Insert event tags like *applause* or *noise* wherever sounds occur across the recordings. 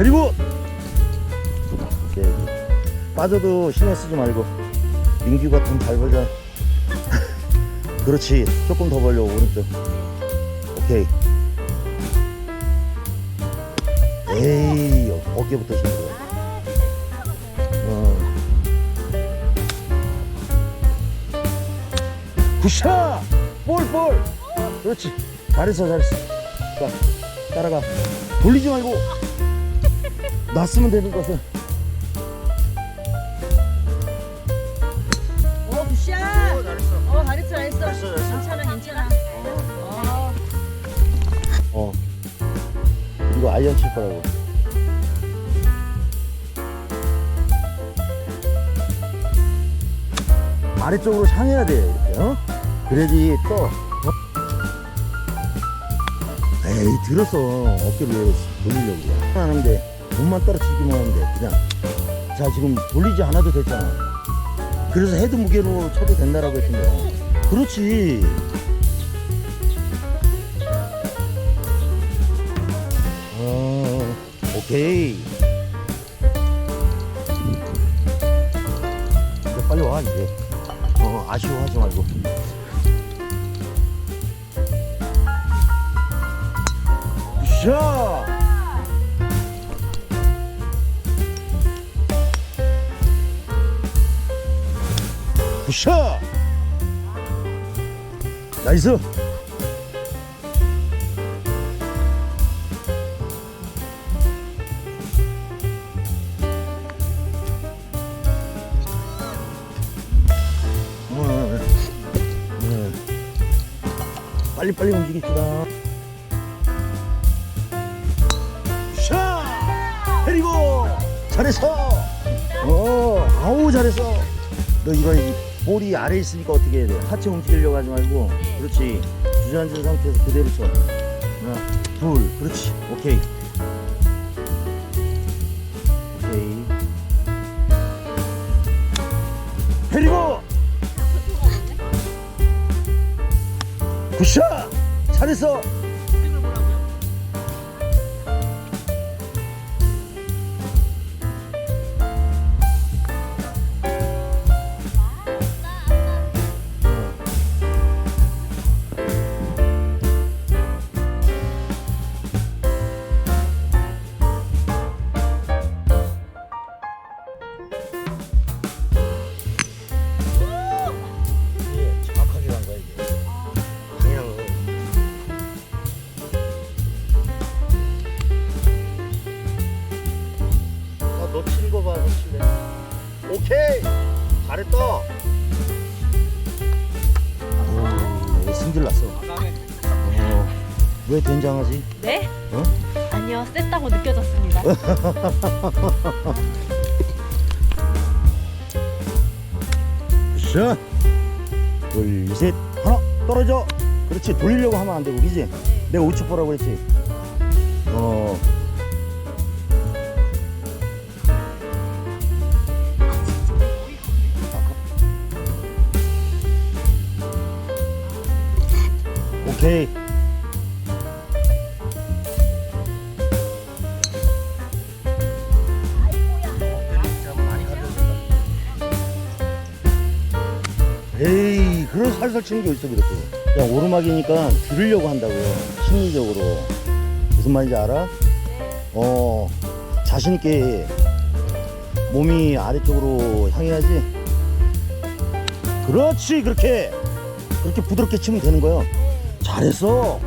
슛! 그리고 오케이. 빠져도 신경 쓰지 말고 민규 같은 잘 벌자. *laughs* 그렇지. 조금 더 벌려 오른쪽. 오케이. 에이 어- 어깨부터 힘들어. 어. 굿샷! 볼볼! 그렇지. 잘했어 잘했어. 자 따라가. 돌리지 말고 놨으면 되는 것은 어 굿샷. 어 잘했어 잘했어. 잘했어, 잘했어. 괜찮아 괜찮아. 어. 어 그리고 아이언 칠 거라고 아래쪽으로 향해야 돼 이렇게 어? 그래야지 또 어? 에이 들었어 어깨를 왜 돌리려고 하는데 몸만 떨어뜨리기만 하는데 그냥 자 지금 돌리지 않아도 됐잖아 그래서 헤드 무게로 쳐도 된다라고 했던데 그렇지 어, 오케이. 이제 빨리 와, 이제. 어, 아쉬워하지 말고. 샤! 굿샷! 나이스! 어, 네. 빨리 빨리 움직입시다. 샤! 때리고! 잘했어! 어, 아우, 잘했어! 너 이거 이 볼이 아래 있으니까 어떻게 해야 돼? 하체 움직이려고 하지 말고. 그렇지. 주저앉은 상태에서 그대로 쳐. 하나, 둘, 그렇지. 오케이. 오케이. 데리고! 굿샷! 잘했어! 왜 된장하지? 네? 어? 아니요 셌다고 느껴졌습니다. *laughs* 샷! 둘, 셋, 하나, 떨어져! 그렇지, 돌리려고 하면 안 되고, 그지? 내가 우측 보라고 그랬지? 어. 오케이. 살살 치는 게 어딨어 그렇게 야 오르막이니까 들으려고 한다고요 심리적으로. 무슨 말인지 알아? 어 자신 있게 몸이 아래쪽으로 향해야지. 그렇지 그렇게. 그렇게 부드럽게 치면 되는 거야 잘했어.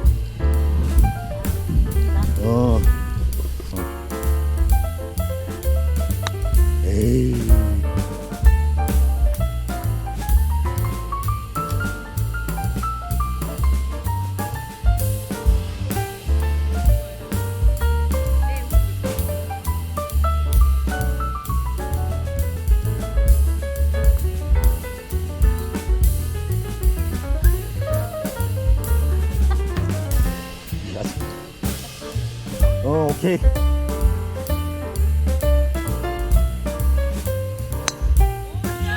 어, 어. 에이 어 오케이.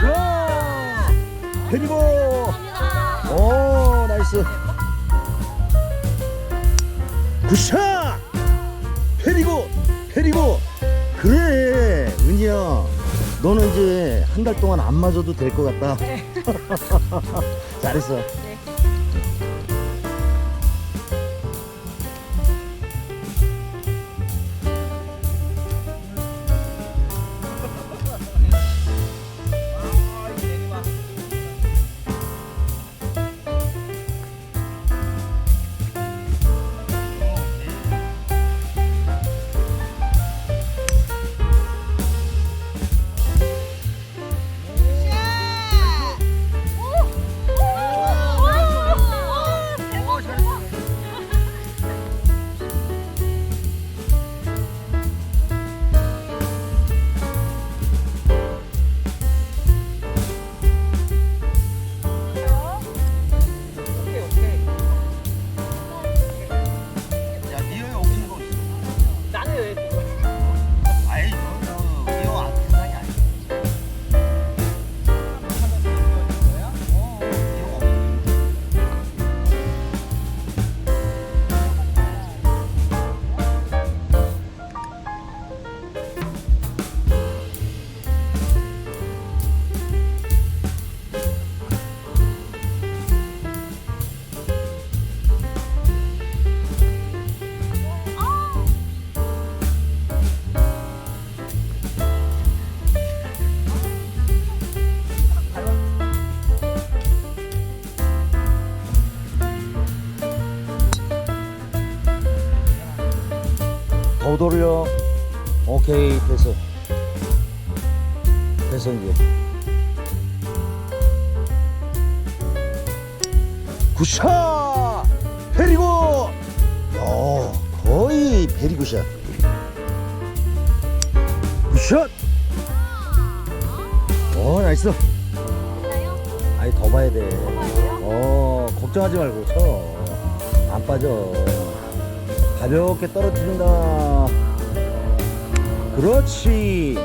야! 그리고 오 나이스. 굿샷! 페리고 페리고 그래 은희야. 너는 이제 한 달 동안 안 맞아도 될 것 같다. *laughs* 잘했어 더 돌려. 오케이 됐어. 됐어 이제. 굿샷! 베리고! 야 거의 베리굿샷 굿샷! 어 나이스. 아니 더 봐야 돼 어 걱정하지 말고 쳐 안 빠져 가볍게 떨어뜨린다. 그렇지.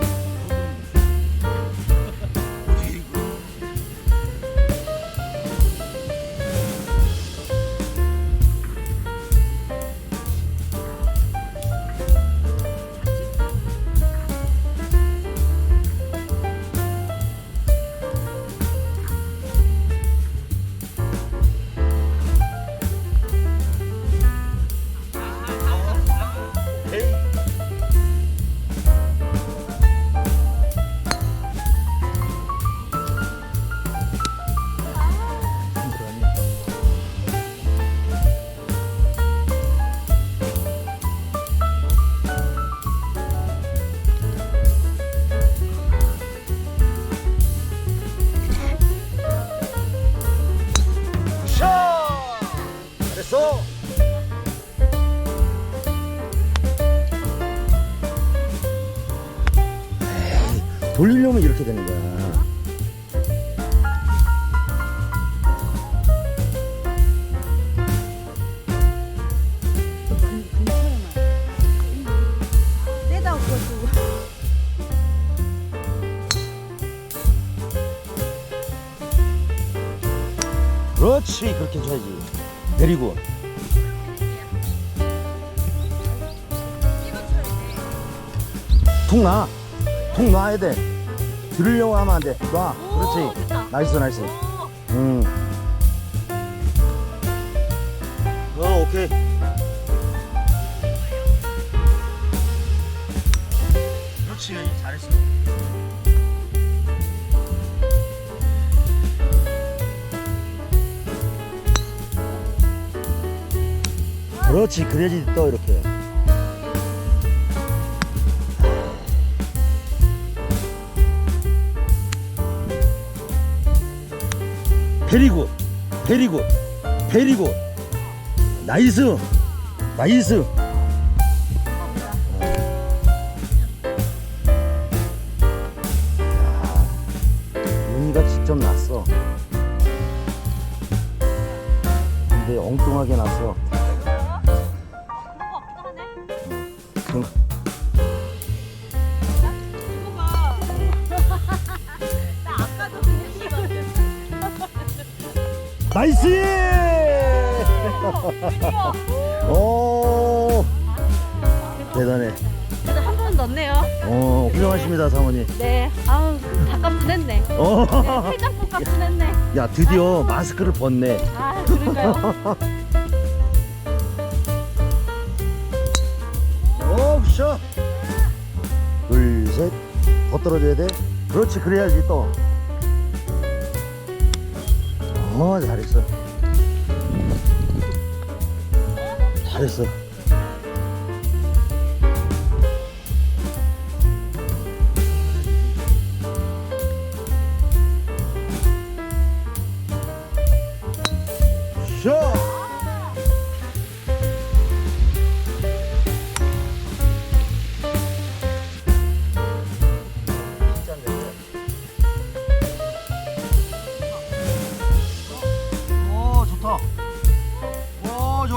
돌리려면 이렇게 되는 거야. 그렇지, 그렇게 쳐야지. 내리고. 툭 놔. 툭 놔야 돼. 들으려고 하면 안 돼. 놔. 그렇지. 됐다. 나이스, 나이스. 오. 응. 어, 오케이. 그렇지, 잘했어. 그렇지, 그래야지 떠 이렇게. 베리굿, 베리굿, 베리굿. 나이스, 나이스. 윤희가 직접 났어. 근데 엉뚱하게 났어. 그 나이스! 오, 대단해. 그래도 한 번 넣었네요. 어, 훌륭하십니다, 사모님. 네. 아우, 잠깐 분했네. 어, 네, 해장국값 분했네. 야, 드디어 마스크를 벗네. 아, 그러니까요. 어, 굿샷. 둘, 셋. 더 떨어져야 돼. 그렇지, 그래야지 또. 어, 잘했어. 잘했어.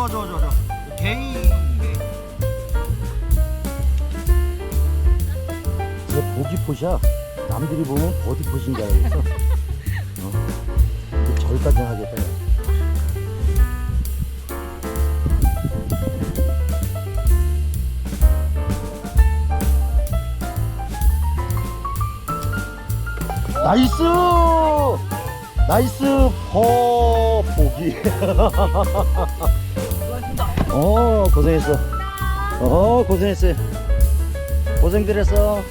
좋아 좋아 좋아 좋아. 오케이. 제 보기 포샷 남들이 보면 버디 포신 줄 알겠어. 어. 근데 저기까지 하겠다. 야. 나이스! 나이스 퍼 보기. *laughs* 어 고생했어. 어 고생했어. 고생들 했어.